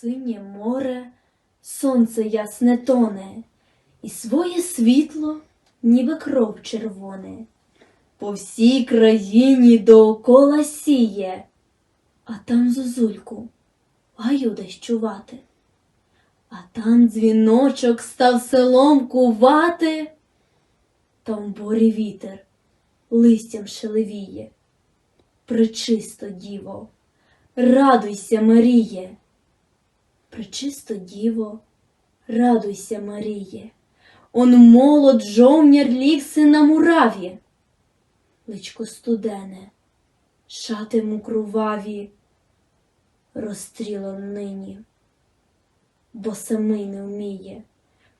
Синє море, сонце ясне тоне, і своє світло, ніби кров червоне, по всій країні доокола сіє, а там зозульку гаю десь чувати. А там дзвіночок став селом кувати, там борі вітер листям шелевіє. Пречисто діво, радуйся, Маріє. Пречисто діво, радуйся, Маріє. Он молод жовняр лігся на мураві. Личко студене, шати му кроваві, розстріло нині, бо самий не вміє.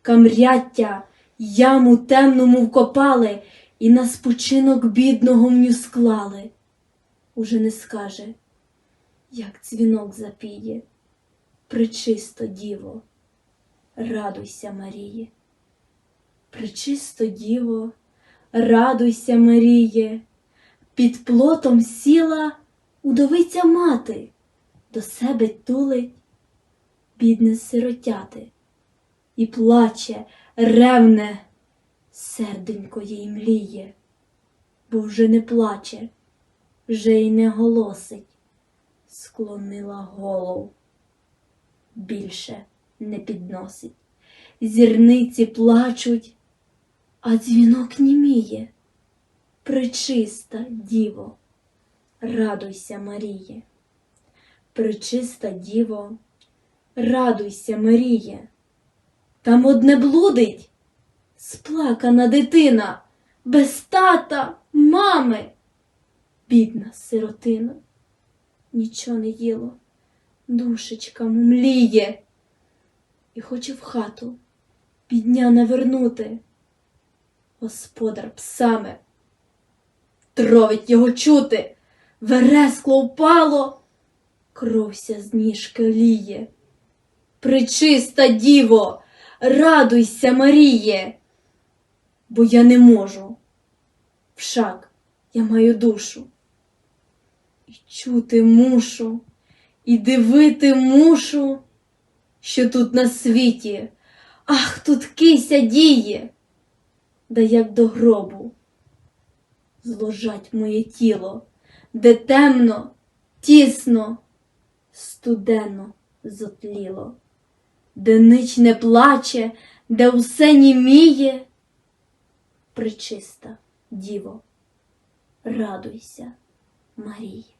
Камряття яму темному вкопали і на спочинок бідного мню склали. Уже не скаже, як дзвінок запіє. Пречисто діво, радуйся, Маріє. Пречисто діво, радуйся, Маріє. Під плотом сіла удовиця мати, до себе тулить бідне сиротяти, і плаче, ревне, серденько їй мліє, бо вже не плаче, вже й не голосить, склонила голову більше не підносить. Зірниці плачуть, а дзвінок німіє. Пречиста діво, радуйся, Маріє. Пречиста діво, радуйся, Маріє. Там одне блудить, сплакана дитина, без тата, мами. Бідна сиротина, нічого не їло душечка мліє і хоче в хату підня навернути. Господар псами тровить його чути, верескло впало, кровся з ніжки ліє. Пречиста діво, радуйся, Маріє, бо я не можу. Вшак я маю душу і чути мушу. І дивити мушу, що тут на світі, ах, тут кися діє, да як до гробу зложать моє тіло, де темно, тісно, студено зотліло, де нич не плаче, де усе німіє. Пречиста, діво, радуйся, Марія.